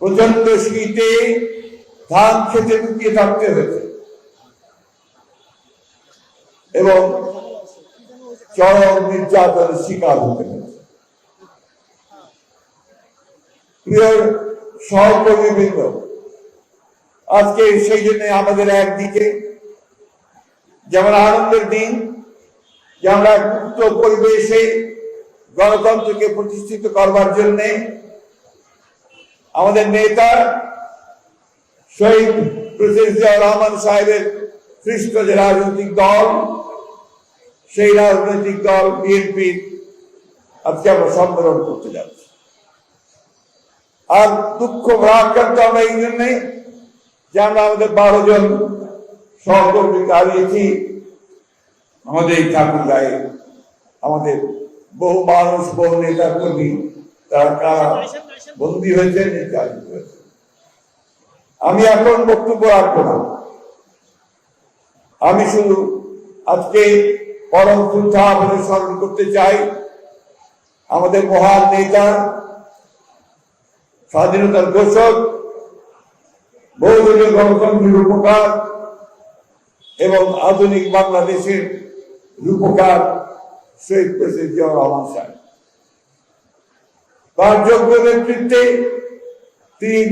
প্রচণ্ড শীতে ধান খেতে লুকিয়ে থাকতে হয়েছে। এবং চরম নির্যাতনের শিকার হতে হয়েছে। সহকর্মীবৃন্দ, আজকে সেই জন্য আমাদের একদিকে যেমন আনন্দের দিন, যে আমরা মুক্ত পরিবেশে গণতন্ত্রকে প্রতিষ্ঠিত করবার জন্যে আমাদের নেতা শহীদ প্রেসিডেন্ট রহমান সাহেবের সৃষ্ট যে রাজনৈতিক দল, সেই রাজনৈতিক দল বিএনপির আজকে আমরা সম্মেলন করতে যাচ্ছি। আর দুঃখ ভারাক্রান্ত আমরা এই জন্যে যে আমরা আমাদের বারো জন সহকর্মীকে হারিয়েছি আমাদের এই ঠাকুর গায়ে আমাদের বহু মানুষ, বহু নেতা কর্মী তারা বন্দী হয়েছে, নির্যাতিত হয়েছে। আমি এখন বক্তব্য রাখব না। আমি শুধু আজকে পরম শ্রদ্ধা বলে স্মরণ করতে চাই, আমাদের মহান নেতা, স্বাধীনতার ঘোষক, বহুদলীয় গণতন্ত্রের রূপকার এবং আধুনিক বাংলাদেশের রূপকার শহীদ প্রেসিডেন্ট জিয়াউর রহমান সাহেব। তার নেতৃত্বে তিনি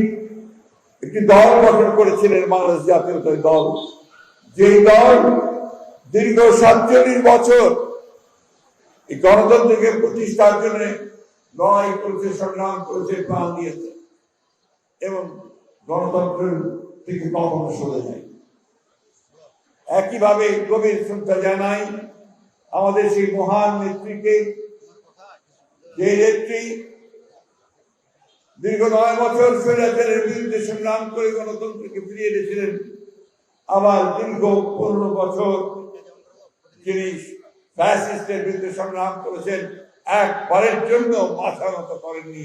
একটি দল গঠন করেছিলেন বাংলাদেশ জাতীয়তাবাদী দল। যেই দল দীর্ঘ সাতচল্লিশ বছর এই গণতন্ত্রকে প্রতিষ্ঠার জন্য লড়াই করেছে, সংগ্রাম করেছে, প্রাণ দিয়েছে এবং গণতন্ত্রের থেকে কখনো সরে যায়। একইভাবে গভীর শ্রদ্ধা জানাই আমাদের সেই মহান নেত্রীকে, যে নেত্রী দীর্ঘ নয় বছর স্বৈরাচারের বিরুদ্ধে সংগ্রাম করে গণতন্ত্রকে ফিরিয়ে এনেছিলেন। আবার দীর্ঘ পনেরো বছর যিনি ফ্যাসিস্টের বিরুদ্ধে সংগ্রাম করেছেন, একবারের জন্য মাথা নত করেননি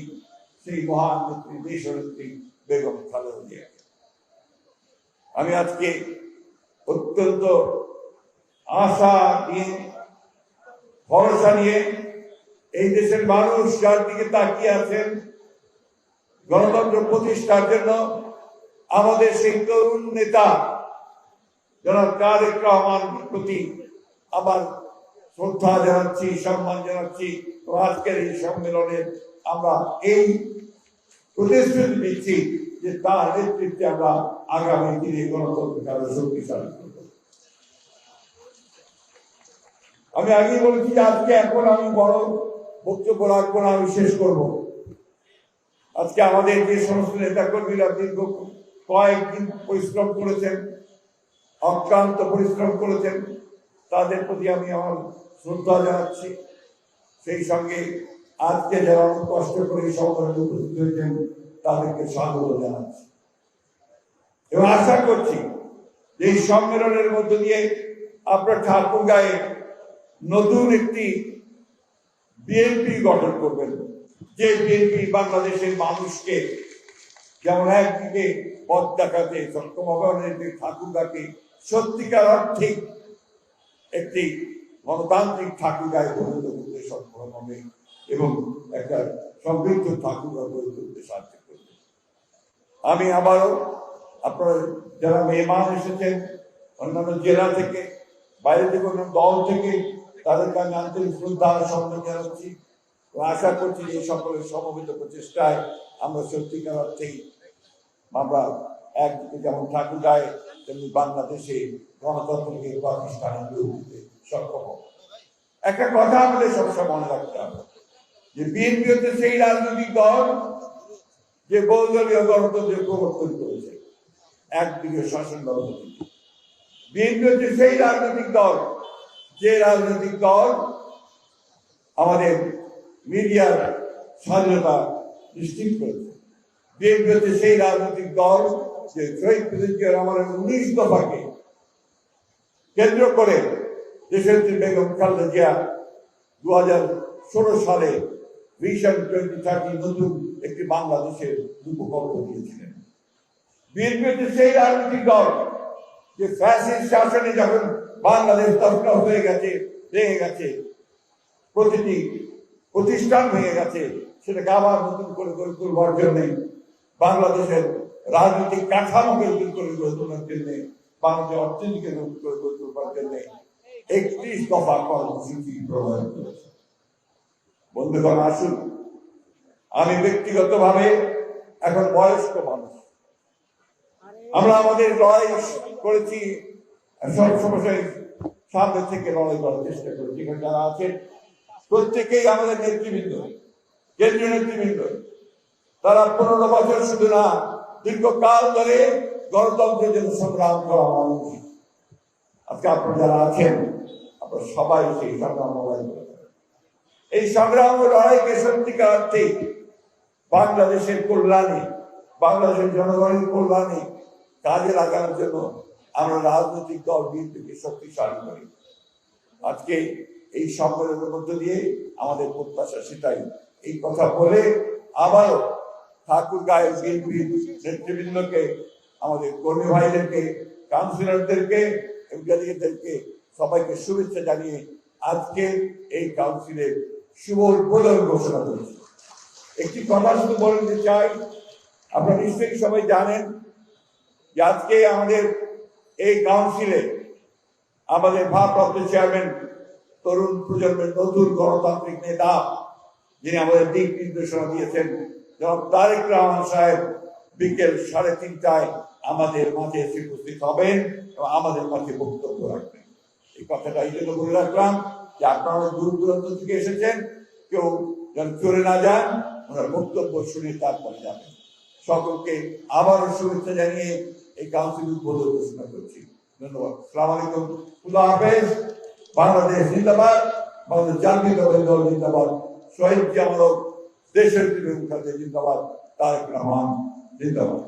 সেই মহান নেত্রী দেশনেত্রী বেগম খালেদা আমি আজকে অত্যন্ত আশা নিয়ে, ভরসা নিয়ে এই দেশের মানুষ যার দিকে তাকিয়ে আছেন গণতন্ত্র প্রতিষ্ঠার জন্য আমাদের সেই তরুণ নেতা যারা তারেক রহমান প্রতি আবার শ্রদ্ধা জানাচ্ছি, সম্মান জানাচ্ছি আজকের এই সম্মেলনে আমরা এই প্রতিশ্রুতি দিচ্ছি যে তার নেতৃত্বে আমরা আগামী দিনে গণতন্ত্রকে আরও শক্তিশালী করব। আমি আগেই বলেছি আজকে এখন আমি বড় বক্তব্য রাখব না, আমি শেষ করব। আজকে আমাদের যে সমস্ত নেতা কর্মীরা দীর্ঘ কয়েকদিন পরিশ্রম করেছেন, অক্লান্ত পরিশ্রম করেছেন, তাদের প্রতি আমি আমার শ্রদ্ধা জানাচ্ছি। সেই সঙ্গে আজকে যারা কষ্ট করে সম্মেলনে উপস্থিত হয়েছেন, তাদেরকে স্বাগত জানাচ্ছি। এবং আশা করছি যে এই সম্মেলনের মধ্য দিয়ে আপনার ঠাকুর গায়ে নতুন একটি বিএনপি গঠন করবেন। যে বিএনপি বাংলাদেশের মানুষকে যেমন একদিকে পথ দেখাতে ঠাকুরগাকে সত্যিকার অর্থে একটি গণতান্ত্রিক ঠাকুরগায় পরিণত করতে সক্ষম হবে এবং একটা সমৃদ্ধ ঠাকুরগা গড়ে তুলতে সাহায্য করবে। আমি আবারও আপনারা যারা মেহমান এসেছেন, অন্যান্য জেলা থেকে, বাইরে থেকে দল থেকে, তাদেরকে আমি আন্তরিক শ্রদ্ধা সম্মান জানাচ্ছি। আশা করছি যে সকলের সমবেত প্রচেষ্টায় আমরা সত্যিকার অর্থেই আমরা একদিকে যেমন ঠাকুর গায়ে, তেমনি বাংলাদেশে গণতন্ত্রকে প্রতিষ্ঠানে দিতে সক্ষম একটা কথা আমাদের সবসময় মনে রাখতে হবে, যে বিএনপি হচ্ছে সেই রাজনৈতিক দল যে বহুদলীয় গণতন্ত্রের প্রবর্তন করেছে, একদিকে শাসন ব্যবস্থা বিএনপি হচ্ছে সেই রাজনৈতিক দল, যে রাজনৈতিক দল আমাদের মিডিয়ার স্বাধীনতা নিশ্চিত করেছে। বিএনপি হচ্ছে সেই রাজনৈতিক দল যে শহীদ আমাদের উনিশ দফাকে কেন্দ্র করে দেশের বেগম খালেদা জিয়া দু হাজার ষোলো সালে ভিশন টোয়েন্টি থার্টি নতুন একটি বাংলাদেশের রূপকল্প দিয়েছিলেন। বিএনপি হচ্ছে সেই রাজনৈতিক দল যে ফ্যাসিস্ট শাসনে যখন বাংলাদেশ তৎকা হয়ে গেছে, ভেঙে গেছে, প্রতিটি প্রতিষ্ঠান ভেঙে গেছে। সেটাকে আবার নতুন করে গড়ে তুলবার জন্য বাংলাদেশের রাজনৈতিক কাঠামোকে দূর করে গড়ে তোলার জন্য, বাংলাদেশের অর্থনীতিকে দূর করে গড়ে তোলার জন্য একত্রিশ দফা কর্মসূচি প্রণয়ন করেছে। বন্ধুগণ, আসুন। আমি ব্যক্তিগতভাবে এখন বয়স্ক মানুষ। আমরা আমাদের লড়াই করেছি, সব সময় সামনে থেকে লড়াই করার চেষ্টা করেছি। এখানে যারা আছেন প্রত্যেকেই আমাদের নেতৃবৃন্দ, কেন্দ্রীয় নেতৃবৃন্দ। তারা পনেরো বছর শুধু না, দীর্ঘকাল ধরে গণতন্ত্রের জন্য সংগ্রাম করা মানুষ। আজকে আপনারা যারা আছেন, আপনারা সবাই সেই সংগ্রাম এই সংগ্রাম ও লড়াইকে সত্যিকার অর্থে বাংলাদেশের কল্যাণে, বাংলাদেশের জনগণের কল্যাণে কাজে লাগানোর জন্য আমরা রাজনৈতিক দল বিএনপিকে শক্তিশালী করি। আজকে এই সম্মেলনের মধ্য দিয়ে আমাদের প্রত্যাশা সেটাই। এই কথা বলে আবারও ঠাকুর গায়ের বিএনপির নেতৃবৃন্দকে, আমাদের কর্মী ভাইদেরকে, কাউন্সিলরদেরকে এমপিদেরকে সবাইকে শুভেচ্ছা জানিয়ে আজকে এই কাউন্সিলের শুভ উদ্বোধন ঘোষণা করেছি। একটি কথা শুধু বলে দিতে চাই, আপনারা নিশ্চয়ই সবাই জানেন যে আজকে আমাদের এই কাউন্সিলে আমাদের ভারপ্রাপ্ত চেয়ারম্যান তরুণ প্রজন্মের নতুন গণতান্ত্রিক নেতা যিনি আমাদের দিক নির্দেশনা দিয়েছেন তারেক রহমান সাহেব বিকেল সাড়ে তিনটায় আমাদের মাঝে এসে উপস্থিত হবেন এবং আমাদের মাঝে বক্তব্য রাখবেন। এই কথাটা এই জন্য বলে রাখলাম যে আপনারা দূর দূরান্ত থেকে এসেছেন, কেউ যেন চলে না যান, ওনার বক্তব্য শুনে তারপরে যাবেন। সকলকে আবারও শুভেচ্ছা জানিয়ে এই কাউন্সিল উদ্বোধন ঘোষণা করছি। ধন্যবাদ। সালাম আলাইকুম। খুদা হাফেজ। বাংলাদেশ জিন্দাবাদ বাংলাদেশ জাতীয়তাবাদী দল জিন্দাবাদ শহীদ জামানত দেশের জিন্দাবাদ তারেক রহমান জিন্দাবাদ